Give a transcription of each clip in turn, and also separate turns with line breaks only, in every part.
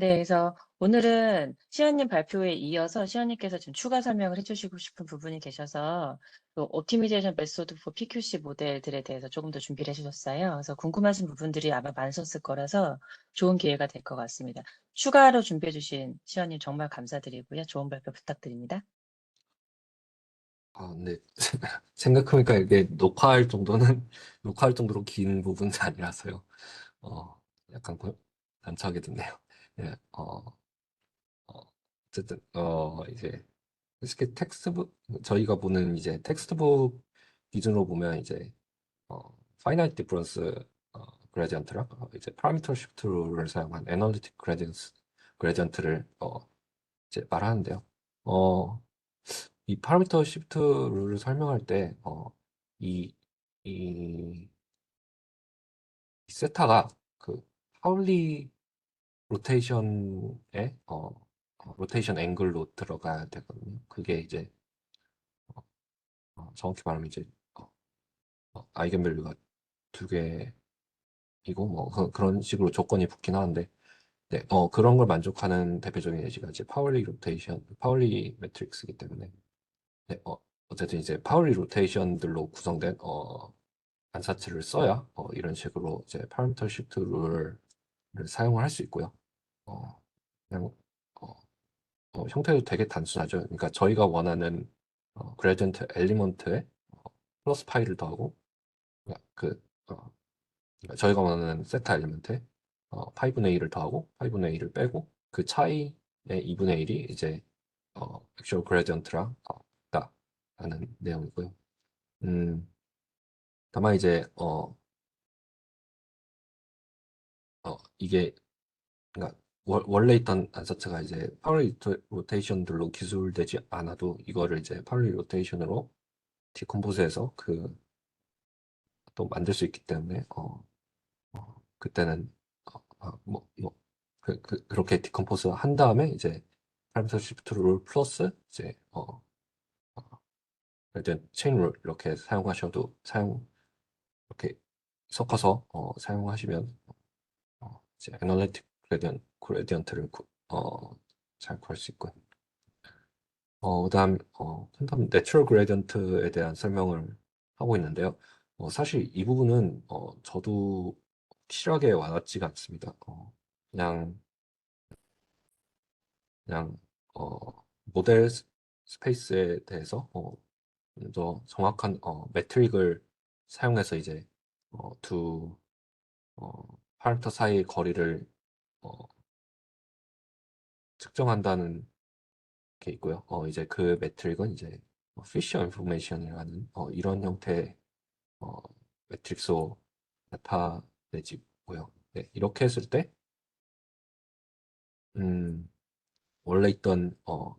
네, 그래서 오늘은 시연님 발표에 이어서 시연님께서 지금 추가 설명을 해주시고 싶은 부분이 계셔서 그 옵티미제이션 메소드 포 PQC 모델들에 대해서 조금 더 준비를 해주셨어요. 그래서 궁금하신 부분들이 아마 많으셨을 거라서 좋은 기회가 될 것 같습니다. 추가로 준비해 주신 시연님 정말 감사드리고요. 좋은 발표 부탁드립니다.
아, 근데 생각해보니까 이게 녹화할 정도는 녹화할 정도로 긴 부분은 아니라서요. 어, 약간 고- 난처하게 됐네요. 예, 어, 어, 어쨌든 어 이제 솔직히 텍스트북 저희가 보는 이제 텍스트북 기준으로 보면 이제 어 파이나이트 디퍼런스 어, 그레디언트랑 어, 이제 파라미터 시프트 룰을 사용한 애널리틱 그레디언스 그레디언트를 어 이제 말하는데요. 어 이 파라미터 시프트 룰을 설명할 때, 어, 이, 이, 이 세타가 그 파울리 로테이션에, 어, 어, 로테이션 앵글로 들어가야 되거든요. 그게 이제, 어, 어, 정확히 말하면 이제, 어, 어, 아이겐 밸류가 두 개이고, 뭐, 그, 그런 식으로 조건이 붙긴 하는데, 네, 어, 그런 걸 만족하는 대표적인 예시가 이제 파울리 로테이션, 파울리 매트릭스이기 때문에, 네, 어, 어쨌든 이제 파울리 로테이션들로 구성된 어, 관사치를 써야 어, 이런 식으로 이제 파라미터 시프트 룰을 사용을 할 수 있고요. 어, 그냥 어, 어, 형태도 되게 단순하죠. 그러니까 저희가 원하는 어, 그레디언트 엘리먼트에 어, 플러스 파이를 더하고 그 어, 그러니까 저희가 원하는 세타 엘리먼트에 어, 파이분의 1을 더하고 파이분의 1을 빼고 그 차이의 2분의 1이 이제 어, 액츄얼 그레디언트랑 어, 하는 내용이고요. 음, 다만 이제 어, 어 이게 그러니까 월, 원래 있던 안사체가 이제 파울리 로테이션들로 기술되지 않아도 이거를 이제 파울리 로테이션으로 디컴포즈해서 그 또 만들 수 있기 때문에 어, 어 그때는 어, 어, 뭐, 뭐 그, 그, 그렇게 디컴포즈 한 다음에 이제 파라미터 시프트 룰 플러스 이제 어, 일단 체인룰 이렇게 사용하셔도 사용 이렇게 섞어서 어, 사용하시면 어, 이제 애널리틱 그레디언, 그레디언트를 구, 어, 잘 구할 수 있고요. 어, 그다음 어, 다음 내추럴 그레디언트에 대한 설명을 하고 있는데요. 어, 사실 이 부분은 어, 저도 확실하게 와닿지가 않습니다. 어, 그냥 그냥 어, 모델 스페이스에 대해서 어, 더 정확한 어, 매트릭을 사용해서 이제 어, 두 어, 파라미터 사이의 거리를 어, 측정한다는 게 있고요. 어, 이제 그 매트릭은 이제 피셔 인포메이션이라는 어, 이런 형태의 어, 매트릭스로 나타내지고요. 네, 이렇게 했을 때 음, 원래 있던 어,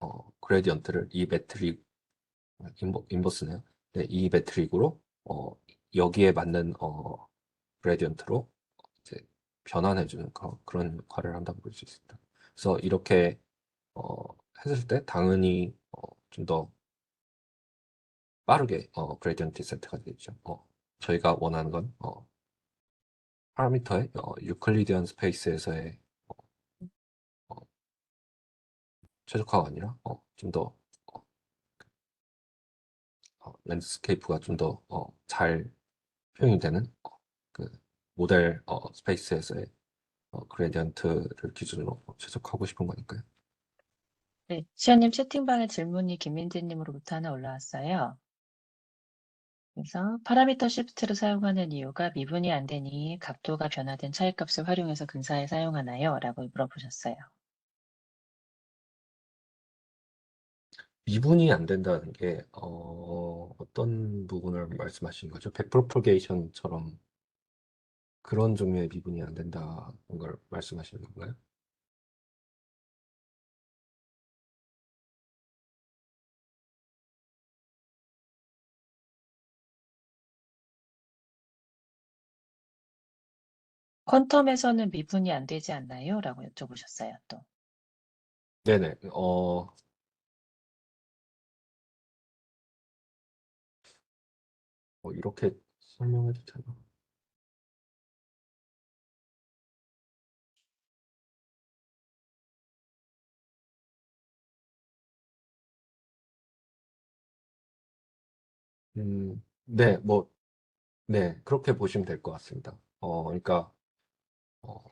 어, 그레디언트를 이 매트릭 인버, 인버스네요. 네, 이 매트릭으로 어, 여기에 맞는 어, 그레디언트로 이제 변환해주는 그, 그런 역할을 한다고 볼 수 있습니다. 그래서 이렇게 어, 했을 때 당연히 어, 좀 더 빠르게 어, 그레디언트 세트가 되겠죠. 어, 저희가 원하는 건 어, 파라미터의 어, 유클리디언 스페이스에서의 어, 어, 최적화가 아니라 어, 좀더 어, 랜드스케이프가 좀 더잘 표현이 되는 어, 그 모델 어, 스페이스에서의 어, 그레디언트를 기준으로 최적화하고 싶은 거니까요.
네, 시연님 채팅방에 질문이 김민지님으로부터 하나 올라왔어요. 그래서 파라미터 시프트를 사용하는 이유가 미분이 안 되니 각도가 변화된 차이값을 활용해서 근사에 사용하나요? 라고 물어보셨어요.
미분이 안 된다는 게 어, 어떤 부분을 말씀하시는 거죠? 백프로포게이션처럼 그런 종류의 미분이 안 된다는 걸 말씀하시는 건가요?
퀀텀에서는 미분이 안 되지 않나요? 라고 여쭤보셨어요, 또.
네네. 어, 어, 이렇게 설명해도 되나? 음, 네, 뭐, 네, 그렇게 보시면 될 것 같습니다. 어, 그러니까, 어,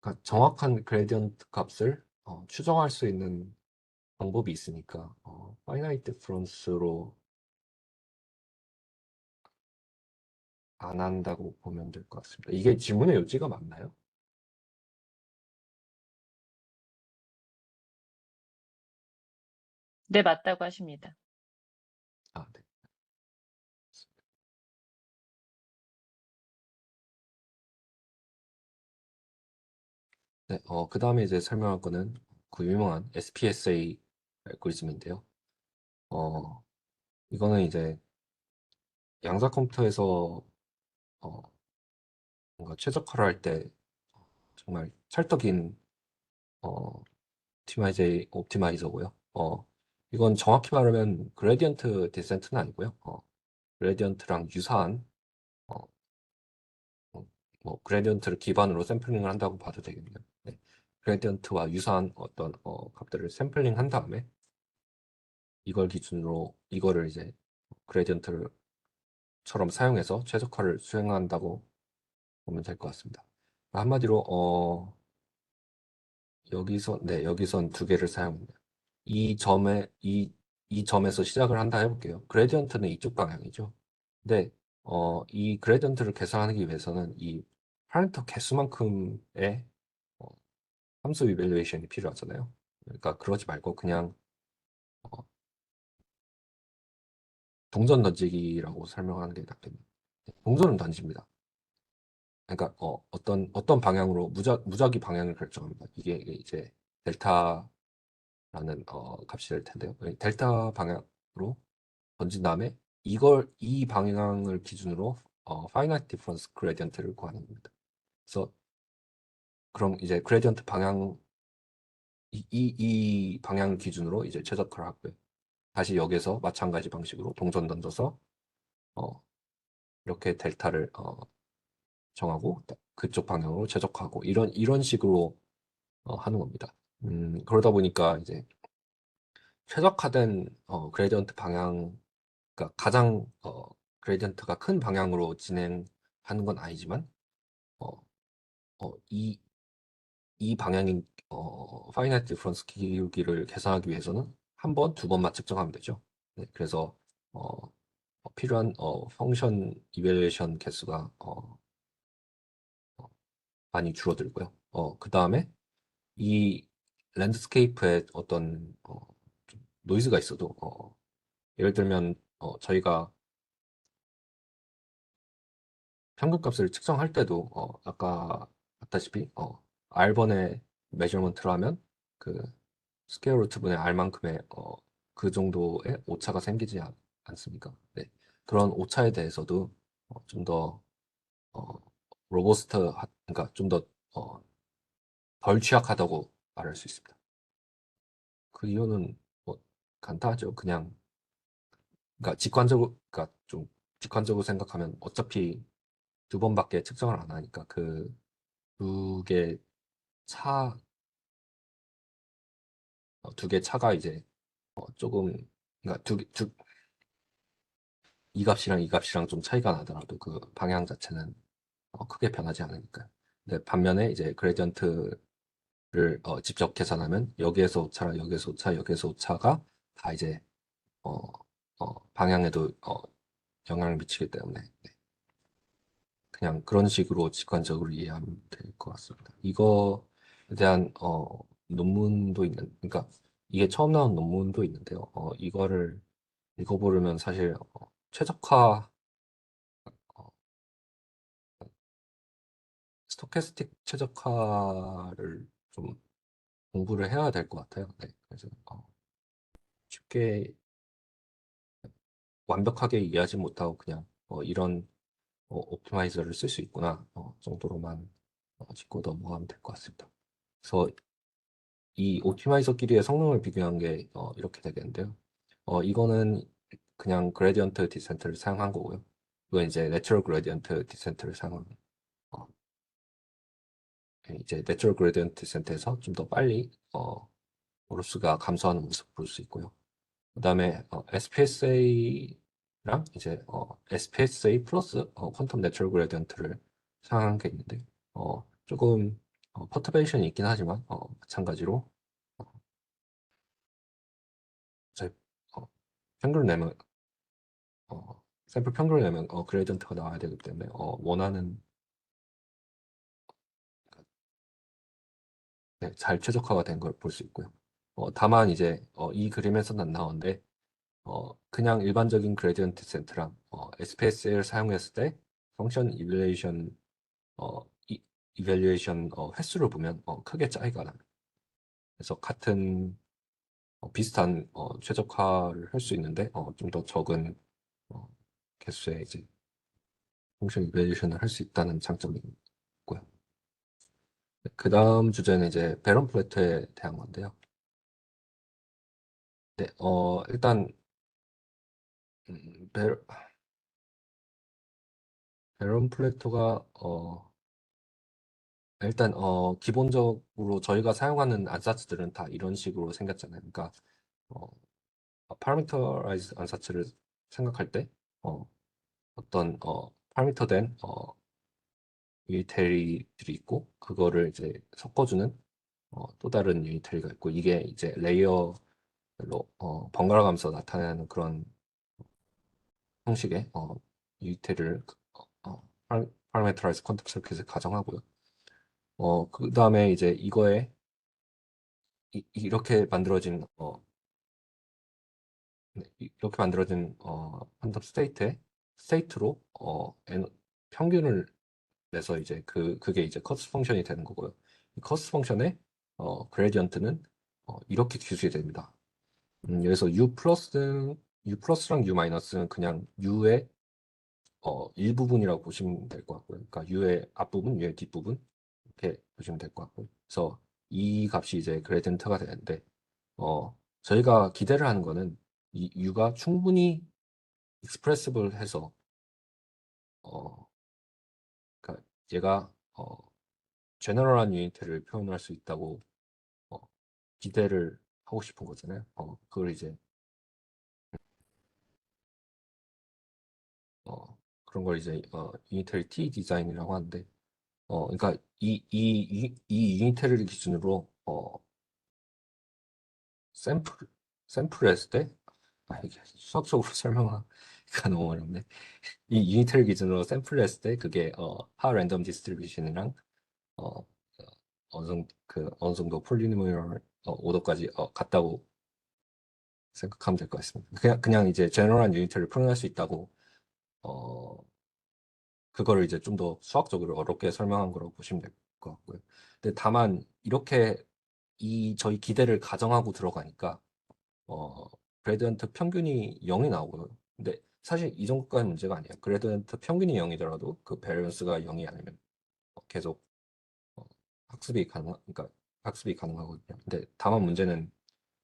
그러니까 정확한 그레디언트 값을 어, 추정할 수 있는 방법이 있으니까, 어, 파이나이트 디퍼런스로 안 한다고 보면 될 것 같습니다. 이게 질문의 요지가 맞나요?
네, 맞다고 하십니다.
네, 어, 그 다음에 이제 설명할 거는 그 유명한 SPSA 알고리즘인데요. 어, 이거는 이제 양자 컴퓨터에서 어, 뭔가 최적화를 할 때 정말 찰떡인 어, 옵티마이제, 옵티마이저고요. 어, 이건 정확히 말하면 그레디언트 디센트는 아니고요. 어, 그레디언트랑 유사한 어, 어, 뭐 그레디언트를 기반으로 샘플링을 한다고 봐도 되겠네요. 네. 그레디언트와 유사한 어떤 어, 값들을 샘플링 한 다음에 이걸 기준으로 이거를 이제 그레디언트처럼 사용해서 최적화를 수행한다고 보면 될 것 같습니다. 한마디로 어, 여기서 네 여기선 두 개를 사용합니다. 이 점에 이, 이 점에서 시작을 한다 해볼게요. 그레디언트는 이쪽 방향이죠. 근데 어, 이 그레디언트를 계산하기 위해서는 이 파라미터 개수만큼의 어, 함수 이밸류에이션이 필요하잖아요. 그러니까 그러지 말고 그냥 어, 동전 던지기라고 설명하는 게 낫겠네요. 동전은 던집니다. 그러니까 어, 어떤 어떤 방향으로 무작 무작위 방향을 결정합니다. 이게 이제 델타라는 어, 값이 될 텐데요. 델타 방향으로 던진 다음에 이걸 이 방향을 기준으로 어, finite difference gradient를 구하는 겁니다. 그래서 그럼 이제 gradient 방향 이, 이, 이 방향 기준으로 이제 최적화를 하고요. 다시 여기서 마찬가지 방식으로 동전 던져서 어, 이렇게 델타를 어, 정하고 그쪽 방향으로 최적화하고 이런 이런 식으로 어, 하는 겁니다. 음, 그러다 보니까 이제 최적화된 어, 그레디언트 방향, 그러니까 가장 어, 그레디언트가 큰 방향으로 진행하는 건 아니지만 어, 어, 이, 이 방향인 어, 파이나이트 디퍼런스 기울기를 계산하기 위해서는 한 번, 두 번만 측정하면 되죠. 네, 그래서 어, 어, 필요한 어, 펑션 이벨레이션 개수가 어, 어, 많이 줄어들고요. 어, 그 다음에 이 랜드스케이프에 어떤 어, 좀 노이즈가 있어도 어, 예를 들면 어, 저희가 평균값을 측정할 때도 어, 아까 봤다시피 어, R번의 메저먼트를 하면 그 스퀘어 루트 분의 R만큼의 어, 그 정도의 오차가 생기지 않, 않습니까? 네. 그런 오차에 대해서도 어, 좀더 어, 로버스트, 그러니까 좀더 어, 덜 취약하다고 말할 수 있습니다. 그 이유는 뭐 간단하죠. 그냥 그러니까 직관적으로 그러니까 좀 직관적으로 생각하면 어차피 두 번밖에 측정을 안 하니까 그 두 개 차, 어, 두개 차가 이제 어, 조금 그러니까 두, 개- 두, 이 값이랑 이 값이랑 좀 차이가 나더라도 그 방향 자체는 어, 크게 변하지 않으니까. 근데 반면에 이제 그레디언트를 어, 직접 계산하면 여기에서 오차, 여기에서 오차, 여기에서 오차가 다 이제 어, 어, 방향에도 어, 영향을 미치기 때문에 네. 그냥 그런 식으로 직관적으로 이해하면 될 것 같습니다. 이거에 대한 어, 논문도 있는, 그러니까 이게 처음 나온 논문도 있는데요. 어, 이거를 읽어보려면 사실 어, 최적화 어, 스토캐스틱 최적화를 좀 공부를 해야 될 것 같아요. 네, 그래서 어, 쉽게 완벽하게 이해하지 못하고 그냥 어, 이런 어, 옵티마이저를 쓸 수 있구나 어, 정도로만 어, 짚고 넘어가면 될 것 같습니다. 그래서 이 옵티마이저끼리의 성능을 비교한 게 어, 이렇게 되겠는데요. 어, 이거는 그냥 그레디언트 디센트를 사용한 거고요. 이건 이제 내추럴 그레디언트 디센트를 사용한 어, 네, 이제 내추럴 그레디언트 디센트에서 좀 더 빨리 어, 로스가 감소하는 모습 볼수 있고요. 그 다음에 SPSA를 랑 이제 어, SPSA 플러스 어, 퀀텀 내추럴 그레디언트를 사용한 게 있는데 어, 조금 어, 퍼터베이션이 있긴 하지만 어, 마찬가지로 어, 어, 평균을 내면 어, 샘플 평균을 내면 어, 그레디언트가 나와야 되기 때문에 어, 원하는 네, 잘 최적화가 된 걸 볼 수 있고요. 어, 다만 이제 어, 이 그림에서는 안 나오는데 어, 그냥 일반적인 그레디언트 센트랑 어, SPSA를 사용했을 때 펑션 이밸리에이션 어, 이, 이밸리에이션 어, 횟수를 보면 어, 크게 차이가 납니다. 그래서 같은 어, 비슷한 어, 최적화를 할 수 있는데 어, 좀 더 적은 어, 개수의 이제 펑션 이밸리에이션을 할 수 있다는 장점이 있고요. 그 다음 주제는 이제 베런 플래트에 대한 건데요. 네, 어, 일단 음, 베, 베런 플래터가 어, 일단 어, 기본적으로 저희가 사용하는 안사츠들은 다 이런 식으로 생겼잖아요. 그러니까 어, 파라미터라이즈 안사츠를 생각할 때 어, 어떤 어, 파라미터된 어, 유니테리들이 있고 그거를 이제 섞어주는 어, 또 다른 유니테리가 있고 이게 이제 레이어별로 어, 번갈아 가면서 나타나는 그런 형식의 어, 유니테리를 어, 파라미터라이즈 퀀텀 서킷을 가정하고요. 어, 그 다음에 이제 이거에 이, 이렇게 만들어진 어, 네, 이- 이렇게 만들어진 어, 퀀텀 스테이트에 스테이트로 어, 엔- 평균을 내서 이제 그 그게 이제 커스 펑션이 되는 거고요. 이 커스 펑션의 어, 그레디언트는 어, 이렇게 기술이 됩니다. 음, 여기서 u 플러스 u 플러스랑 u 마이너스는 그냥 u의 어, 일부분이라고 보시면 될 것 같고요. 그러니까 u의 앞부분, u의 뒷부분 이렇게 보시면 될 것 같고요. 그래서 이 값이 이제 그레디언트가 되는데 어, 저희가 기대를 하는 거는 이 u가 충분히 익스프레시블 해서 어, 그러니까 얘가 어, 제너럴한 유니트를 표현할 수 있다고 어, 기대를 하고 싶은 거잖아요. 어, 그걸 이제 어, 그런 걸 이제 어, 유니테리 T 디자인이라고 하는데 어, 그러니까 이, 이, 이, 이 유니테리를 기준으로 어, 샘플 샘플을 했을 때 아, 이게 수학적으로 설명하기가 너무 어렵네. 이 유니테리 기준으로 샘플을 했을 때 그게 어, 하 랜덤 디스트리뷰션이랑 어, 어느 정도 그 어느 정도 폴리노미얼 어, 오더까지 어, 같다고 생각하면 될 것 같습니다. 그냥 그냥 이제 제너럴한 유니트를 표현할 수 있다고 어 그거를 이제 좀 더 수학적으로 어렵게 설명한 거라고 보시면 될 것 같고요. 근데 다만 이렇게 이 저희 기대를 가정하고 들어가니까 어 그레디언트 평균이 0이 나오고요. 근데 사실 이 정도까지 문제가 아니에요. 그레디언트 평균이 0이더라도 그 베리언스가 0이 아니면 어, 계속 어, 학습이 가능 그러니까 학습이 가능하거든요. 근데 다만 문제는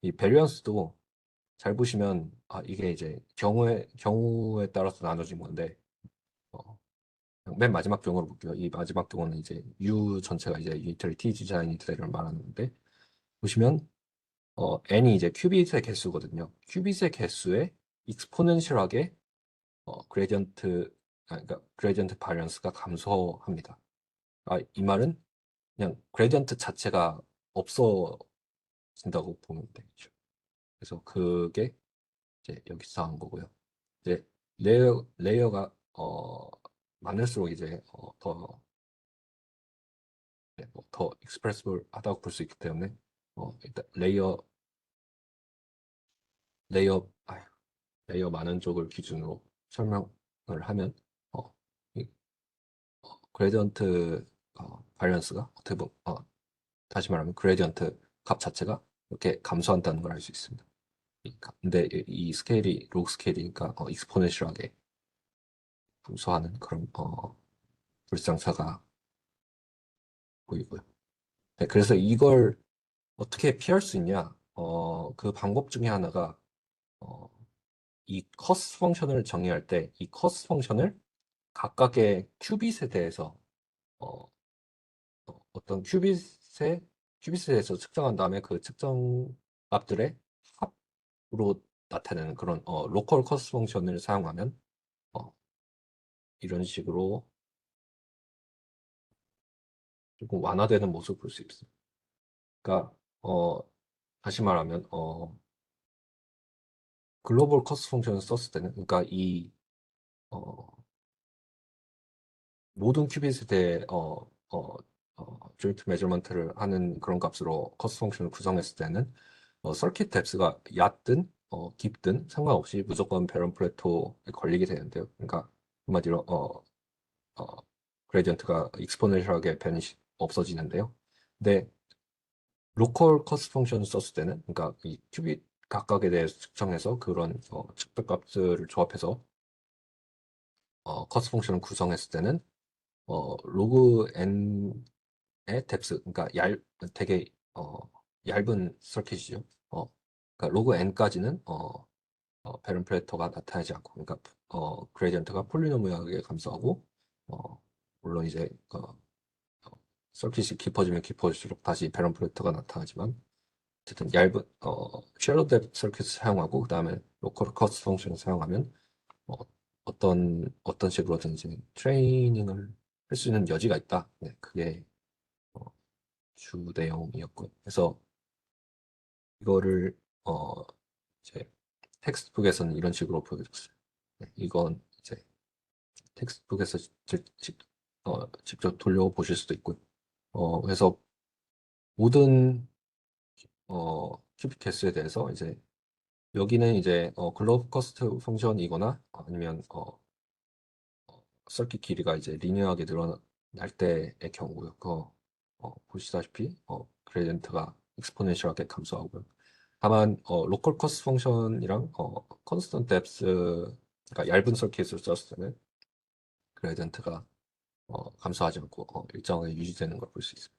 이 베리언스도 잘 보시면 아 이게 이제 경우에 경우에 따라서 나눠진 건데 어, 맨 마지막 경우로 볼게요. 이 마지막 경우는 이제 U 전체가 이제 유니터리 T 디자인이들을 말하는데 보시면 어, n이 이제 큐빗의 개수거든요. 큐빗의 개수에 익스포넨셜하게 어, 그레디언트 아, 그러니까 그레디언트 바리언스가 감소합니다. 아, 이 말은 그냥 그레디언트 자체가 없어진다고 보면 되죠. 그래서 그게 이제 여기서 한 거고요. 이제 레이어 레이어가 어, 많을수록 이제 어, 더 네, 뭐 더 익스프레시블 하다고 볼 수 있기 때문에 어, 일단 레이어 레이어 아휴, 레이어 많은 쪽을 기준으로 설명을 하면 어, 이, 어, 그레디언트 어, 바리언스가 어떻게 보면 어, 다시 말하면 그레디언트 값 자체가 이렇게 감소한다는 걸 알 수 있습니다. 근데 이, 이 스케일이 로그 스케일이니까 어, 익스포넨셜하게 감소하는 그런 어, 불상사가 보이고요. 네, 그래서 이걸 어떻게 피할 수 있냐? 어, 그 방법 중에 하나가 어, 이 커스 펑션을 정의할 때 이 커스 펑션을 각각의 큐빗에 대해서 어, 떤 큐빗에 큐빗에 대해서 측정한 다음에 그 측정 값들의 합으로 나타내는 그런 어, 로컬 커스트 펑션을 사용하면 어, 이런 식으로 조금 완화되는 모습을 볼 수 있습니다. 그러니까 어, 다시 말하면 어, 글로벌 커스트 펑션을 썼을 때는 그러니까 이 어, 모든 큐빗에 대해 어, 어, 어, 조인트 메저먼트를 하는 그런 값으로 커스트 펑션을 구성했을 때는 어, 서킷 뎁스가 얕든 어, 깊든 상관없이 무조건 베런 플레토에 걸리게 되는데요. 그러니까 한마디로 어, 어, 그레디언트가 익스포넨셜하게 변시 없어지는데요. 근데 로컬 커스트 펑션을 썼을 때는 그러니까 이 큐빗 각각에 대해서 측정해서 그런 어, 측별값들을 조합해서 어, 커스트 펑션을 구성했을 때는 어, 로그 n의 뎁스 그러니까 얇 되게 어, 얇은 서킷이죠. 어, 그러니까 로그 n까지는 어, 어, 베른 플래터가 나타나지 않고 그러니까 어, 그레디언트가 폴리노미얼하게 감소하고 어, 물론 이제 어, 어, 서킷이 깊어지면 깊어질수록 다시 베런 플래터가 나타나지만 어쨌든 얇은 어, 쉘로 뎁 서킷을 사용하고 그 다음에 로컬 커스트 펑션을 사용하면 어, 어떤 어떤 식으로든지 트레이닝을 할 수 있는 여지가 있다. 네, 그게 어, 주 내용이었고요. 그래서 이거를 어, 이제 텍스트북에서는 이런 식으로 보여줬어요. 네, 이건 이제 텍스트북에서 직, 직, 어, 직접 돌려보실 수도 있고요. 어, 그래서 모든 어, 개수에 대해서 이제 여기는 이제 어, 글로브 커스트 펑션이거나 아니면 어, 어, 서킷 길이가 이제 리니어하게 늘어날 때의 경우고요. 그거 어, 보시다시피 어, 그레디언트가 익스포넨셜하게 감소하고요. 다만 어, 로컬 커스트 펑션이랑 어, 컨스턴트 뎁스 그러니까 얇은 서킷을 썼을 때는 그레디언트가 어, 감소하지 않고 어, 일정하게 유지되는 걸 볼 수 있습니다.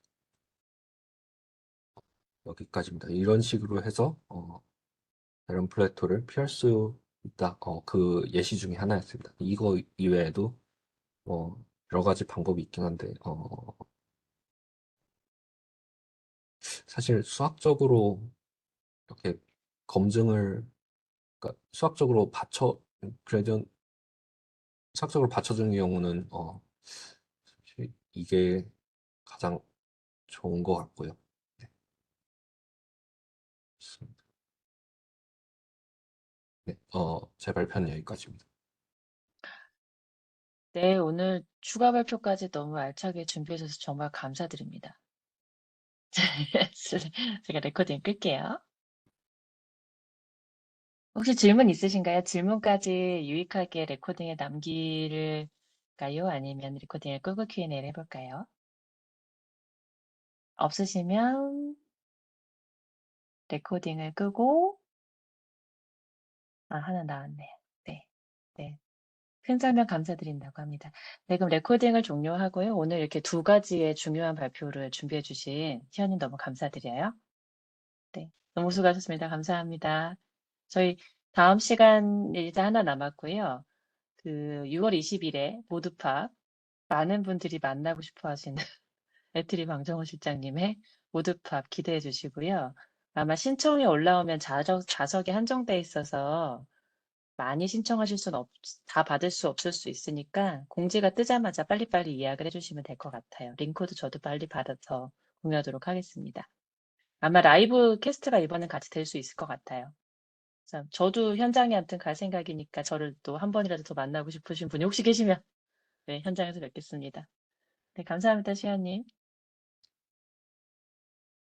여기까지입니다. 이런 식으로 해서 어, 베런 플래토를 피할 수 있다. 어, 그 예시 중에 하나였습니다. 이거 이외에도 뭐 여러 가지 방법이 있긴 한데 어, 사실 수학적으로 이렇게 검증을 그러니까 수학적으로 받쳐 그래도 수학적으로 받쳐주는 경우는 어, 이게 가장 좋은 것 같고요. 네. 네, 어, 제 발표는 여기까지입니다.
네, 오늘 추가 발표까지 너무 알차게 준비해 주셔서 정말 감사드립니다. 제가 레코딩 끌게요. 혹시 질문 있으신가요? 질문까지 유익하게 레코딩에 남길까요? 아니면 레코딩을 끄고 Q&A를 해볼까요? 없으시면 레코딩을 끄고 아, 하나 나왔네요. 네, 네. 큰 설명 감사드린다고 합니다. 네, 그럼 레코딩을 종료하고요. 오늘 이렇게 두 가지의 중요한 발표를 준비해 주신 희연님 너무 감사드려요. 네, 너무 수고하셨습니다. 감사합니다. 저희 다음 시간 이제 하나 남았고요. 그 6월 20일에 모드팝 많은 분들이 만나고 싶어 하시는 애트리 방정호 실장님의 모드팝 기대해 주시고요. 아마 신청이 올라오면 자석, 자석이 한정돼 있어서 많이 신청하실 수는 없, 다 받을 수 없을 수 있으니까 공지가 뜨자마자 빨리빨리 예약을 해주시면 될 것 같아요. 링크도 저도 빨리 받아서 공유하도록 하겠습니다. 아마 라이브 캐스트가 이번엔 같이 될 수 있을 것 같아요. 그래서 저도 현장에 아무튼 갈 생각이니까 저를 또 한 번이라도 더 만나고 싶으신 분이 혹시 계시면 네, 현장에서 뵙겠습니다. 네, 감사합니다, 시연님.